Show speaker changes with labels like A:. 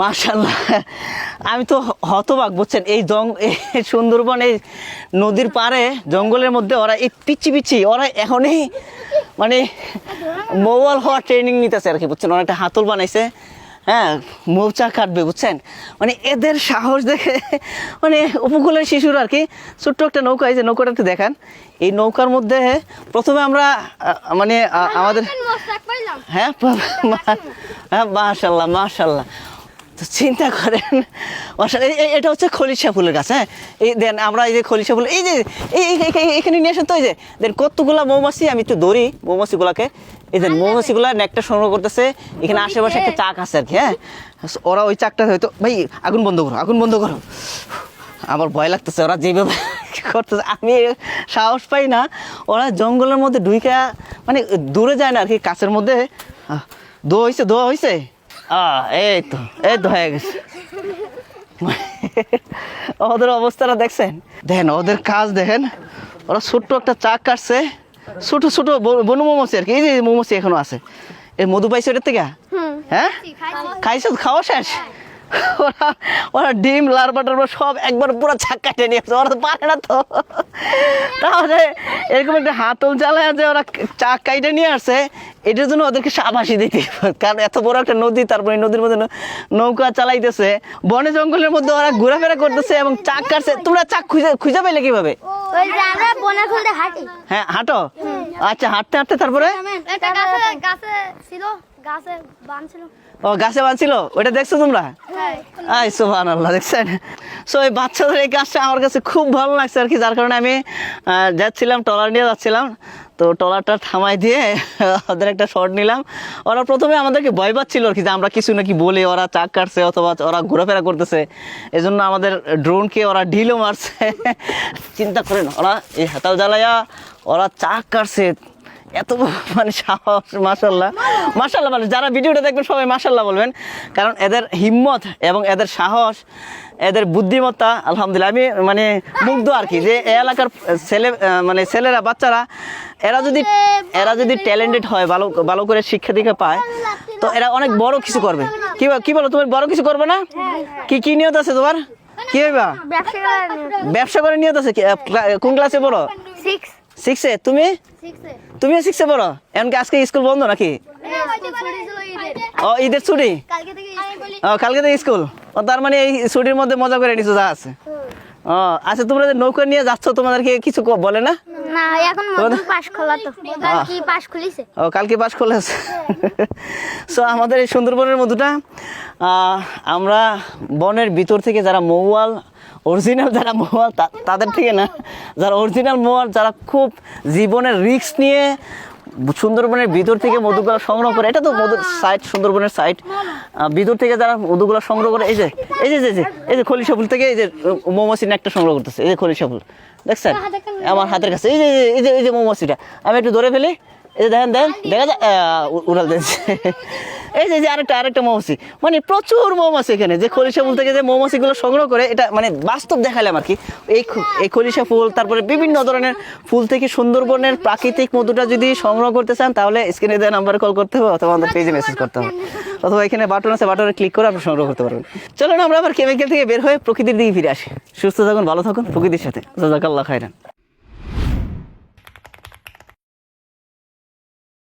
A: মাশাল্লাহ আমি তো হতবাক বুঝছেন? এই জং সুন্দরবন এই নদীর পাড়ে জঙ্গলের মধ্যে ওরা এই পিচ্ছি পিচ্ছি ওরা এখনই মানে মৌয়াল হওয়ার ট্রেনিং নিতেছে আর কি বুঝছেন? ওরা একটা হাতল বানাইছে হ্যাঁ মৌচা কাটবে বুঝছেন? মানে এদের সাহস দেখে মানে উপকূলের শিশুরা আর কি ছোট্ট একটা নৌকা এই যে নৌকাটা একটু দেখান। এই নৌকার মধ্যে প্রথমে আমরা মানে আমাদের হ্যাঁ হ্যাঁ মাশাল্লাহ মাশাল্লাহ তো চিন্তা করেন। এই- এটা হচ্ছে খলিশা ফুলের গাছ হ্যাঁ? এই দেন আমরা এই যে খলিশা ফুল এই যে এখানে নিয়ে আসেন তো এই যে। দেন কতগুলা মৌমাছি আমি একটু ধরি মৌমাছিগুলাকে। এই দেন মৌমাছিগুলা নেকটা সংগ্রহ করতেছে। এখানে আশেপাশে একটা চাক আছে আর কি হ্যাঁ? ওরা ওই চাকটা হয়তো ভাই আগুন বন্ধ করো আগুন বন্ধ করো। আমার ভয় লাগতেছে ওরা যেভাবে করতেছে আমি সাহস পাই না। ওরা জঙ্গলের মধ্যে ঢুইকা মানে দূরে যায় না আর কি কাছের মধ্যে। দোয়া হয়েছে দোয়া হয়েছে এই তো এই তো হয়ে গেছে। ওদের অবস্থাটা দেখছেন? দেখেন ওদের কাজ দেখেন। ওরা ছোট্ট একটা চাক কাটছে। ছোট ছোট বনু মোমোসি আর কি। এই যে মোমোসি এখনও আছে। এই মধু পাইছে ওটার থেকে? হ্যাঁ? খাইছো? খাওয়া শেষ? ওরা ওরা ডিম লার্বা টার্বা সব একবার পুরো ছাক কাটে নিয়ে আসছে ওরা তো পারে না তো। তাহলে এরকম একটা হাতল জ্বালায় যে ওরা চাক কাইটে নিয়ে আসছে এটার জন্য ওদেরকে সাবাসি দিতে কারণ এত বড় একটা নদী তারপরে এই নদীর মধ্যে নৌকা চালাইতেছে। বনে জঙ্গলের মধ্যে ওরা ঘোরাফেরা করতেছে এবং চাক কাটছে। তোমরা চাক খুঁজে খুঁজে পাইলে কীভাবে? হ্যাঁ হাঁটো? আচ্ছা হাঁটতে হাঁটতে তারপরে?
B: ছিল। গাছে
A: ও গাছে ওটা দেখছ তোমরা? আই সোহান আল্লাহ দেখছেন? সো এই বাচ্চাদের এই কাজটা আমার কাছে খুব ভালো লাগছে আর কি যার কারণে আমি যাচ্ছিলাম ট্রলার নিয়ে যাচ্ছিলাম। তো ট্রলারটা থামাই দিয়ে ওদের একটা শট নিলাম। ওরা প্রথমে আমাদেরকে ভয় পাচ্ছিল আর কি যে আমরা কিছু নাকি বলি ওরা চাক কাটছে অথবা ওরা ঘোরাফেরা করতেছে। এজন্য আমাদের ড্রোনকে ওরা ঢিলও মারছে। চিন্তা করেন ওরা এই হাতাল জ্বালায়া ওরা চাক কাটছে। এত মানে সাহস মাসাল্লাহ মাসাল্লাহ মানে যারা ভিডিওটা দেখবেন সবাই মাসাল্লাহ বলবেন। কারণ এদের হিম্মত এবং এদের সাহস এদের বুদ্ধিমত্তা আলহামদুলিল্লাহ। আমি মানে মুগ্ধ আর কি যে এ এলাকার ছেলে মানে ছেলেরা বাচ্চারা এরা যদি এরা যদি ট্যালেন্টেড হয় ভালো ভালো করে শিক্ষা দীক্ষা পায় তো এরা অনেক বড় কিছু করবে। কি কি বলো তুমি বড় কিছু করবে না? কি কি নিয়ত আছে তোমার? কি হইবা?
B: ব্যবসা
A: করে নিয়ত। আছে কি? কোন ক্লাসে পড়ো?
B: সিক্স
A: সিক্সে তুমি? তুমিও সিক্সে পড়ো? এমনকি আজকে স্কুল বন্ধ নাকি? ও ঈদের ছুটি? ও কালকে থেকে স্কুল ও তার মানে এই ছুটির মধ্যে মজা করে নিছো যা আছে। ও আচ্ছা তোমরা যে নৌকা নিয়ে যাচ্ছ তোমাদেরকে কিছু বলে না?
B: না এখন মধুর পাশ খোলা তো। কি পাশ খুলিছে?
A: ও কালকে পাস করলে সো আমাদের এই সুন্দরবনের মধুটা আমরা বনের ভিতর থেকে যারা মৌয়াল অরিজিনাল যারা মৌয়াল তাদের থেকে না যারা অরিজিনাল মোয়াল যারা খুব জীবনের রিস্ক নিয়ে সুন্দরবনের ভিতর থেকে মধুগুলা সংগ্রহ করে এটা তো মধু সাইট সুন্দরবনের সাইট ভিতর থেকে যারা মধুগুলা সংগ্রহ করে এই যে এই যে এই যে এই যে খলিশা ফুল থেকে এই যে মৌমাছি একটা সংগ্রহ করতেছে এই যে খলিশা ফুল। দেখছেন? আমার হাতের কাছে এই যে- এই যে এই যে মৌমাছিটা আমি একটু ধরে ফেলি। এই যে দেখেন দেখেন দেখা যায় উড়াল দিয়েছে এই যে আরেকটা আরেকটা মৌমাছি। মানে প্রচুর মৌমাছি এখানে। যে খলিশা ফুল থেকে যে মৌমাছিগুলো সংগ্রহ করে এটা মানে বাস্তব দেখালাম আর কি। এই এই খলিশা ফুল তারপরে বিভিন্ন ধরনের ফুল থেকে সুন্দরবনের প্রাকৃতিক মধুটা যদি সংগ্রহ করতে চান তাহলে স্ক্রিনে দেওয়া নাম্বারে কল করতে হবে অথবা আমাদের পেজে মেসেজ করতে হবে। অথবা এখানে বাটন আছে বাটনে ক্লিক করে আপনি সংগ্রহ করতে পারবেন। চলুন আমরা আবার কেমিক্যাল থেকে বের হয়ে প্রকৃতির দিকে ফিরে আসি। সুস্থ থাকুন ভালো থাকুন প্রকৃতির সাথে। জাজাকাল্লাহ খাইরান